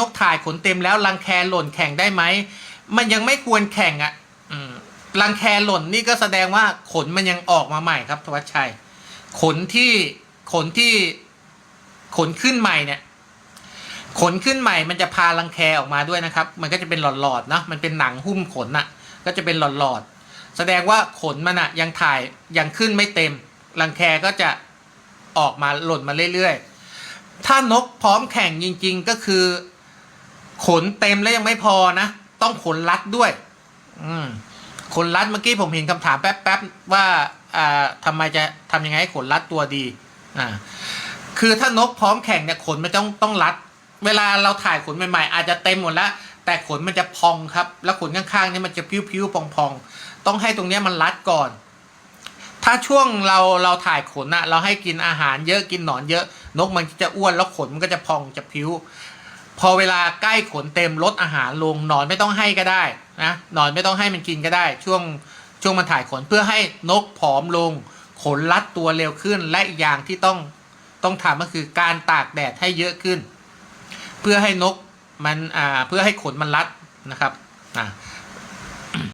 นกถ่ายขนเต็มแล้วรังแคหล่นแข่งได้ไหม มันยังไม่ควรแข่งอะ่ะรังแคหล่นนี่ก็แสดงว่าขนมันยังออกมาใหม่ครับทวัชชัย ขนที่ขนที่ขนขึ้นใหม่เนี่ยขนขึ้นใหม่มันจะพารังแคออกมาด้วยนะครับ มันก็จะเป็นหลอดๆเนาะมันเป็นหนังหุ้มขนน่ะ ก็จะเป็นหลอดๆแสดงว่าขนมันอะยังถ่ายยังขึ้นไม่เต็มรังแคก็จะออกมาหล่นมาเรื่อยๆ ถ้านกพร้อมแข่งจริง ๆ ก็คือ ขนเต็มแล้วยังไม่พอนะ ต้องขนรัดด้วย อืมขนรัดเมื่อกี้ผมเห็นคำถามแป๊บๆว่าอ่าทำไมจะทำยังไงให้ขนรัดตัวดี อ่า คือถ้านกพร้อมแข่งเนี่ยขนมันต้องต้องรัด เวลาเราถ่ายขนใหม่ๆ อาจจะเต็มหมดแล้วแต่ขนมันจะพองครับ แล้วขนข้างๆเนี่ยมันจะพิ้วๆพองๆ ต้องให้ตรงเนี้ยมันรัดก่อน ถ้าช่วงเราเราถ่ายขนอะเราให้กินอาหารเยอะกินหนอนเยอะนกมันจะอ้วนแล้วขนมันก็จะพองจะพิ้ว พอเวลาใกล้ขนเต็มลดอาหารลงนอนไม่ต้องให้ก็ได้นะนอนไม่ต้องให้มันกินก็ได้ ช่วงช่วงมันถ่ายขนเพื่อให้นกผอมลง ขนรัดตัวเร็วขึ้น และอีกอย่างที่ต้องต้องทำก็คือการตากแดดให้เยอะขึ้น เพื่อให้นกมันอ่าเพื่อให้ขนมันรัดนะครับอ่า